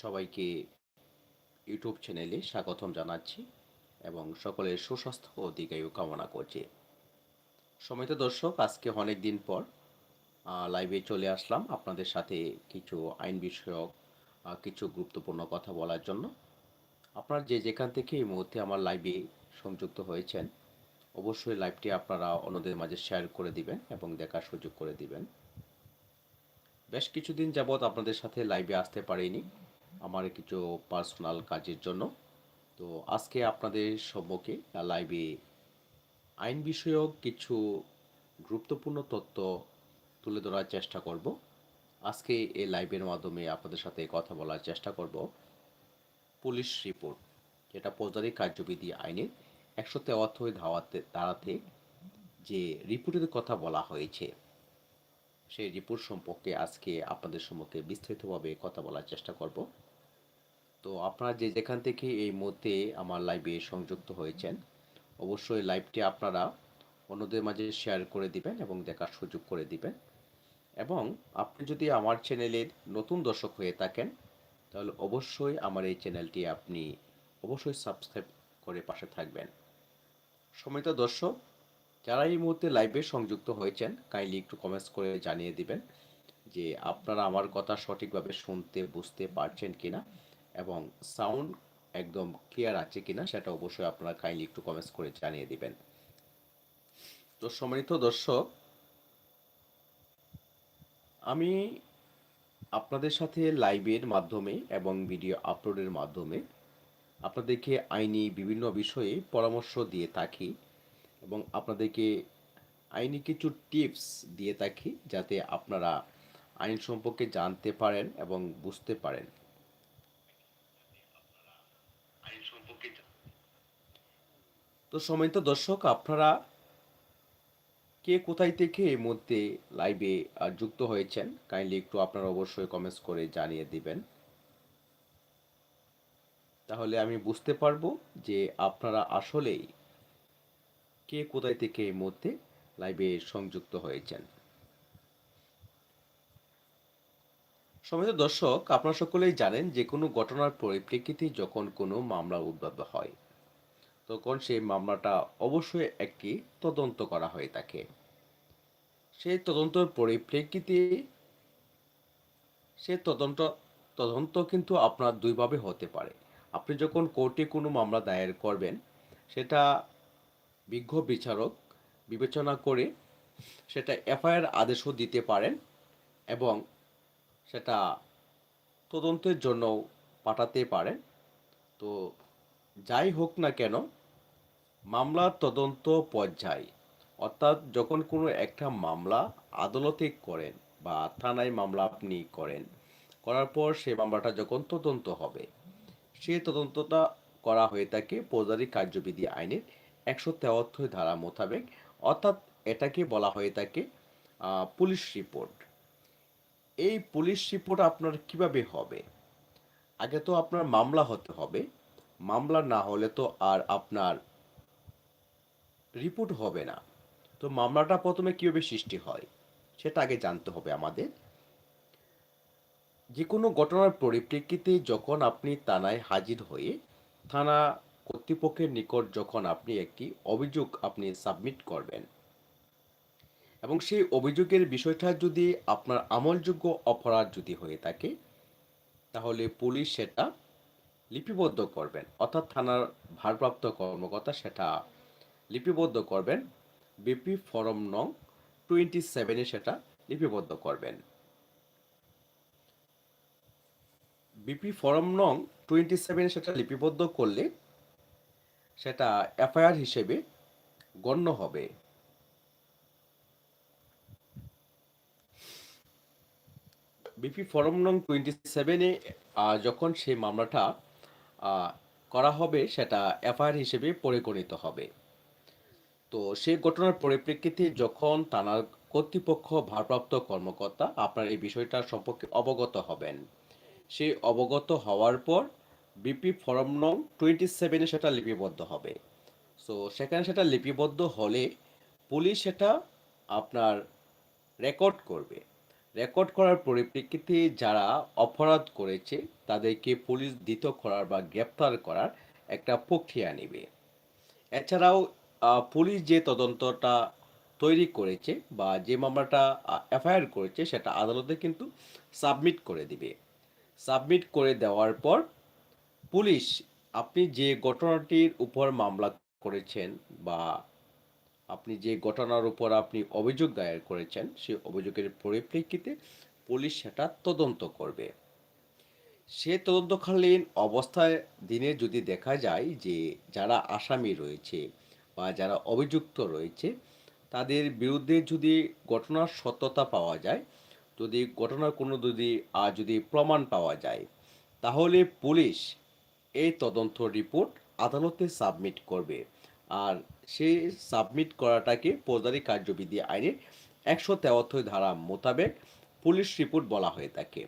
সবাইকে ইউটিউব চ্যানেলে স্বাগতম জানাচ্ছি এবং সকলের সুস্বাস্থ্য ও দীর্ঘায়ু কামনা করছি। সমিত দর্শক, আজকে অনেক দিন পর লাইভে চলে আসলাম আপনাদের সাথে কিছু আইন বিষয়ক কিছু গুরুত্বপূর্ণ কথা বলার জন্য। আপনারা যে যেখান থেকে এই মুহূর্তে আমার লাইভে সংযুক্ত হয়েছেন, অবশ্যই লাইভটি আপনারা অন্যদের মাঝে শেয়ার করে দিবেন এবং দেখার সুযোগ করে দিবেন। বেশ কিছুদিন যাবৎ আপনাদের সাথে লাইভে আসতে পারিনি। আমার কিছু পার্সোনাল কাজের জন্য। তো আজকে আপনাদের সম্মুখে লাইভে আইন বিষয়ক কিছু গুরুত্বপূর্ণ তথ্য তুলে ধরার চেষ্টা করব। আজকে এই লাইভের মাধ্যমে আপনাদের সাথে কথা বলার চেষ্টা করব। পুলিশ রিপোর্ট যেটা ফৌজদারি কার্যবিধি আইনের একশো তেয়াত্তর ধাওয়াতে দাঁড়াতে যে রিপোর্টের কথা বলা হয়েছে, সেই রিপোর্ট সম্পর্কে আজকে আপনাদের সম্মুখে বিস্তারিতভাবে কথা বলার চেষ্টা করব। তো আপনারা যে যেখান থেকে এই মুহূর্তে আমার লাইভে সংযুক্ত হয়েছেন, অবশ্যই লাইভটি আপনারা অন্যদের মাঝে শেয়ার করে দিবেন এবং দেখার সুযোগ করে দিবেন। এবং আপনি যদি আমার চ্যানেলের নতুন দর্শক হয়ে থাকেন, তাহলে অবশ্যই আমার এই চ্যানেলটি আপনি অবশ্যই সাবস্ক্রাইব করে পাশে থাকবেন। সমিত দর্শক, যারা এই মুহূর্তে লাইভে সংযুক্ত হয়েছেন কাইন্ডলি একটু কমেন্টস করে জানিয়ে দিবেন যে আপনারা আমার কথা সঠিকভাবে শুনতে, বুঝতে পারছেন কিনা। এবং সাউন্ড একদম ক্লিয়ার আছে কিনা সেটা অবশ্যই আপনারা কাইন্ডলি একটু কমেন্টস করে জানিয়ে দিবেন। তো সম্মানিত দর্শক, আমি আপনাদের সাথে লাইভের মাধ্যমে এবং ভিডিও আপলোডের মাধ্যমে আপনাদেরকে আইনি বিভিন্ন বিষয়ে পরামর্শ দিয়ে থাকি এবং আপনাদেরকে আইনি কিছু টিপস দিয়ে থাকি যাতে আপনারা আইন সম্পর্কে জানতে পারেন এবং বুঝতে পারেন আইন সম্পর্কে তো সম্মানিত দর্শক, আপনারা কে কোথায় থেকে এই মধ্যে লাইভে যুক্ত হয়েছেন কাইন্ডলি একটু আপনারা অবশ্যই কমেন্টস করে জানিয়ে দিবেন। তাহলে আমি বুঝতে পারব যে আপনারা আসলেই কে কোথায় থেকে এই মধ্যে লাইভে সংযুক্ত হয়েছেন। সমিত দর্শক, আপনারা সকলেই জানেন যে কোনো ঘটনার পরিপ্রেক্ষিতে যখন কোনো মামলা উদ্ভব হয় তখন সেই মামলাটা অবশ্যই একটি তদন্ত করা হয়ে থাকে সেই তদন্তর পরিপ্রেক্ষিতে সে তদন্ত তদন্ত কিন্তু আপনার দুইভাবে হতে পারে। আপনি যখন কোর্টে কোনো মামলা দায়ের করবেন, সেটা বিজ্ঞ বিচারক বিবেচনা করে সেটা এফআইআর আদেশও দিতে পারেন এবং সেটা তদন্তের জন্য পাঠাতে পারেন। তো যাই হোক না কেন, মামলার তদন্ত পর্যায়, অর্থাৎ যখন কোনো একটা মামলা আদালতে করেন বা থানায় মামলা আপনি করেন, করার পর সে মামলাটা যখন তদন্ত হবে সেই তদন্তটা করা হয়ে থাকে ফৌজদারি কার্যবিধি আইনের একশো তেয়াত্তর ধারা মোতাবেক, অর্থাৎ এটাকে বলা হয়ে থাকে পুলিশ রিপোর্ট। এই পুলিশ রিপোর্ট আপনার কীভাবে হবে? আগে তো আপনার মামলা হতে হবে মামলা না হলে তো আর আপনার রিপোর্ট হবে না। তো মামলাটা প্রথমে কীভাবে সৃষ্টি হয়, সেটা আগে জানতে হবে আমাদের। যে কোনো ঘটনার পরিপ্রেক্ষিতে যখন আপনি থানায় হাজির হয়ে, থানা কর্তৃপক্ষের নিকট যখন আপনি একটি অভিযোগ আপনি সাবমিট করবেন, এবং সেই অভিযোগের বিষয়টা যদি আপনার আমলযোগ্য অপরাধ যদি হয়ে থাকে, তাহলে পুলিশ সেটা লিপিবদ্ধ করবেন, অর্থাৎ থানার ভারপ্রাপ্ত কর্মকর্তা সেটা লিপিবদ্ধ করবেন, বিপি ফরম নং টোয়েন্টি সেভেনে সেটা লিপিবদ্ধ করবেন। বিপি ফরম নং টোয়েন্টি সেভেনে সেটা লিপিবদ্ধ করলে সেটা এফআইআর হিসেবে গণ্য হবে। বিপি ফরম নং টোয়েন্টি সেভেনে যখন সেই মামলাটা করা হবে সেটা এফআইআর হিসেবে পরিগণিত হবে। তো সেই ঘটনার পরিপ্রেক্ষিতে যখন থানার কর্তৃপক্ষ ভারপ্রাপ্ত কর্মকর্তা আপনার এই বিষয়টা সম্পর্কে অবগত হবেন সেই অবগত হওয়ার পর বিপি ফরম নং টোয়েন্টি সেভেনে সেটা লিপিবদ্ধ হবে। সো সেখানে সেটা লিপিবদ্ধ হলে পুলিশ সেটা আপনার রেকর্ড করবে। রেকর্ড করার পরিপ্রেক্ষিতে যারা অপরাধ করেছে, তাদেরকে পুলিশ দিত করার বা গ্রেপ্তার করার একটা প্রক্রিয়া নেবে। এছাড়াও পুলিশ যে তদন্তটা তৈরি করেছে বা যে মামলাটা এফআইআর করেছে, সেটা আদালতে কিন্তু সাবমিট করে দিবে। সাবমিট করে দেওয়ার পর পুলিশ আপনি যে ঘটনাটির উপর মামলা করেছেন বা আপনি যে ঘটনার উপর আপনি অভিযোগ দায়ের করেছেন সেই অভিযোগের পরিপ্রেক্ষিতে পুলিশ সেটা তদন্ত করবে। সে তদন্তকালীন অবস্থায় দিনে যদি দেখা যায় যে যারা আসামি রয়েছে বা যারা অভিযুক্ত রয়েছে তাদের বিরুদ্ধে যদি ঘটনার সত্যতা পাওয়া যায় যদি ঘটনার কোনো যদি আহ, যদি প্রমাণ পাওয়া যায় তাহলে পুলিশ এই তদন্ত রিপোর্ট আদালতে সাবমিট করবে। আর সেই সাবমিট করাটাকে ফৌজদারি কার্যবিধি আইনের একশো তেয়াত্তর ধারা মোতাবেক পুলিশ রিপোর্ট বলা হয়ে থাকে।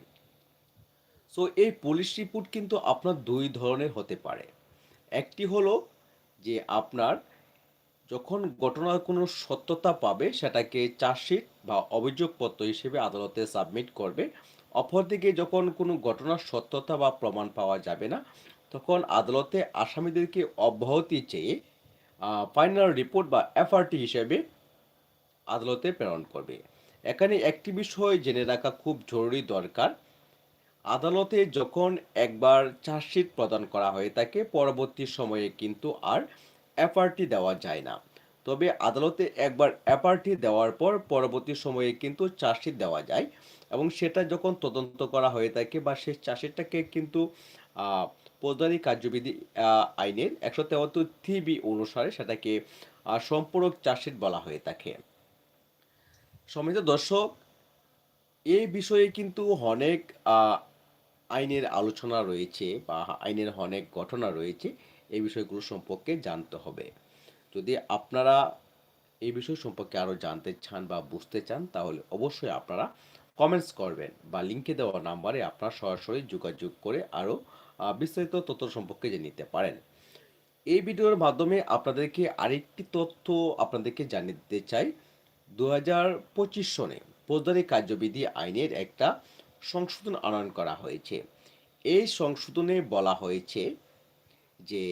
সো এই পুলিশ রিপোর্ট কিন্তু আপনার দুই ধরনের হতে পারে। একটি হলো যে আপনার যখন ঘটনার কোনো সত্যতা পাবে, সেটাকে চার্জশিট বা অভিযোগপত্র হিসেবে আদালতে সাবমিট করবে। অপরদিকে যখন কোনো ঘটনার সত্যতা বা প্রমাণ পাওয়া যাবে না, তখন আদালতে আসামিদেরকে অব্যাহতি চেয়ে ফাইনাল রিপোর্ট বা এফআরটি হিসেবে আদালতে প্রেরণ করবে। এখানে একটি বিষয় জেনে রাখা খুব জরুরি দরকার। আদালতে যখন একবার চার্জশিট প্রদান করা হয়ে থাকে পরবর্তী সময়ে কিন্তু আর অ্যাপার্টি দেওয়া যায় না। তবে আদালতে একবার অ্যাপার্টি দেওয়ার পর পরবর্তী সময়ে কিন্তু চার্জশিট দেওয়া যায় এবং সেটা যখন তদন্ত করা হয়ে থাকে বা সেই চার্জশিটটাকে কিন্তু ফৌজদারি কার্যবিধি আইনের একশো তেহাত্তর থ্রি অনুসারে সেটাকে সম্পূরক চার্জশিট বলা হয়ে থাকে। সম্মানিত দর্শক এই বিষয়ে কিন্তু অনেক আইনের আলোচনা রয়েছে বা আইনের অনেক ঘটনা রয়েছে এই বিষয়গুলো সম্পর্কে জানতে হবে। যদি আপনারা এই বিষয় সম্পর্কে আরও জানতে চান বা বুঝতে চান, তাহলে অবশ্যই আপনারা কমেন্টস করবেন বা লিঙ্কে দেওয়া নাম্বারে আপনারা সরাসরি যোগাযোগ করে আরও বিস্তারিত তথ্য সম্পর্কে জেনে নিতে পারেন। এই ভিডিওর মাধ্যমে আপনাদেরকে আরেকটি তথ্য আপনাদেরকে জানিয়ে দিতে চাই। দু হাজার পঁচিশ সনে ফৌজদারি কার্যবিধি আইনের একটা সংশোধন আনয়ন করা হয়েছে। এই সংশোধনে বলা হয়েছে যে,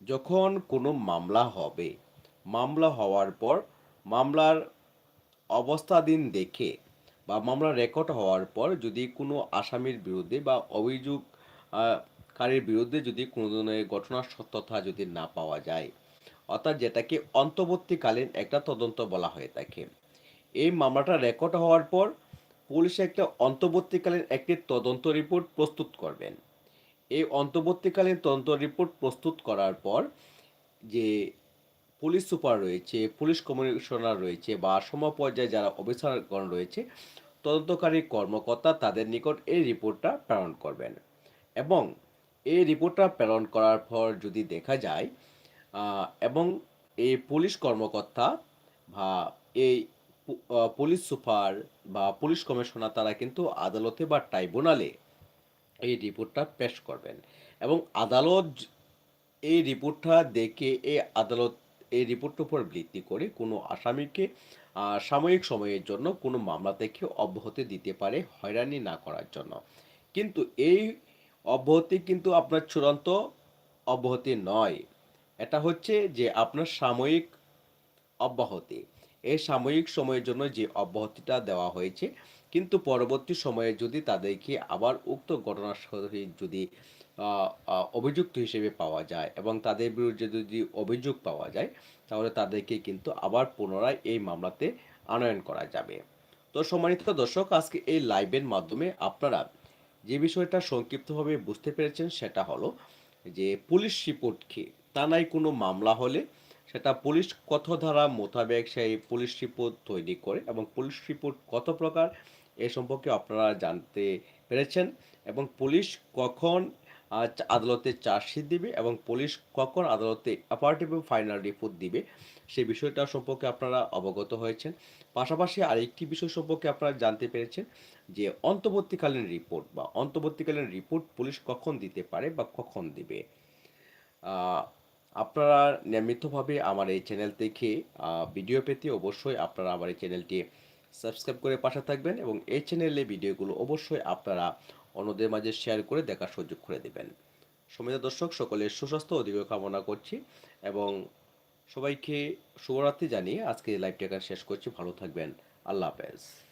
যখন কোনো মামলা হবে, মামলা হওয়ার পর মামলার অবস্থাদিন দেখে বা মামলা রেকর্ড হওয়ার পর যদি কোনো আসামির বিরুদ্ধে বা অভিযোগ কারীর বিরুদ্ধে যদি কোনো ধরনের ঘটনার সত্যতা যদি না পাওয়া যায়, অর্থাৎ যেটাকে অন্তর্বর্তীকালীন একটা তদন্ত বলা হয়ে থাকে। এই মামলাটা রেকর্ড হওয়ার পর পুলিশ একটা অন্তর্বর্তীকালীন একটি তদন্ত রিপোর্ট প্রস্তুত করবেন। এই অন্তর্বর্তীকালীন তদন্ত রিপোর্ট প্রস্তুত করার পর যে পুলিশ সুপার রয়েছে, পুলিশ কমিশনার রয়েছে বা সমপর্যায়ে যারা অফিসারগণ রয়েছে, তদন্তকারী কর্মকর্তা তাদের নিকট এই রিপোর্টটা প্রেরণ করবেন। এবং এই রিপোর্টটা প্রেরণ করার পর যদি দেখা যায় এবং এই পুলিশ কর্মকর্তা বা এই পুলিশ সুপার বা পুলিশ কমিশনার তারা কিন্তু আদালতে বা ট্রাইব্যুনালে এই রিপোর্টটা পেশ করবেন। এবং আদালত এই রিপোর্টটা দেখে এই আদালত এই রিপোর্টের উপর ভিত্তি করে কোনো আসামিকে সাময়িক সময়ের জন্য কোনো মামলা থেকে অব্যাহতি দিতে পারে, হয়রানি না করার জন্য। কিন্তু এই অব্যাহতি কিন্তু আপনার চূড়ান্ত অব্যাহতি নয়। এটা হচ্ছে যে আপনার সাময়িক অব্যাহতি। এই সাময়িক সময়ের জন্য যে অব্যাহতিটা দেওয়া হয়েছে, কিন্তু পরবর্তী সময়ে যদি তাদেরকে আবার উক্ত ঘটনার সহিত যদি অভিযুক্ত হিসেবে পাওয়া যায় এবং তাদের বিরুদ্ধে যদি অভিযোগ পাওয়া যায়, তাহলে তাদেরকে কিন্তু আবার পুনরায় এই মামলাতে আনয়ন করা যাবে। তো সম্মানিত দর্শক, আজকে এই লাইভের মাধ্যমে আপনারা যে বিষয়টা সংক্ষিপ্তভাবে বুঝতে পেরেছেন সেটা হলো যে পুলিশ রিপোর্ট কি? তা নাই কোনো মামলা হলে সেটা পুলিশ কত ধারা মোতাবেক সেই পুলিশ রিপোর্ট তৈরি করে এবং পুলিশ রিপোর্ট কত প্রকার এ সম্পর্কে আপনারা জানতে পেরেছেন এবং পুলিশ কখন আদালতে চার্জশিট দিবে এবং পুলিশ কখন আদালতে অ্যাপার্টিভ ফাইনাল রিপোর্ট দিবে, সেই বিষয়টা সম্পর্কে আপনারা অবগত হয়েছেন। পাশাপাশি আরেকটি বিষয় সম্পর্কে আপনারা জানতে পেরেছেন যে অন্তর্বর্তীকালীন রিপোর্ট বা অন্তর্বর্তীকালীন রিপোর্ট পুলিশ কখন দিতে পারে বা কখন দিবে। আপনারা নিয়মিতভাবে আমার এই চ্যানেল থেকে ভিডিও পেতে অবশ্যই আপনারা আমার এই চ্যানেলটি সাবস্ক্রাইব করে পাশে থাকবেন এবং এই চ্যানেলে ভিডিওগুলো অবশ্যই আপনারা অন্যদের মাঝে শেয়ার করে দেখার সুযোগ করে দেবেন। সমিত দর্শক, সকলের সুস্বাস্থ্য অধিকার কামনা করছি এবং সবাইকে শুভরাত্রি জানিয়ে আজকে লাইভটি এখানে শেষ করছি। ভালো থাকবেন। আল্লাহ হাফেজ।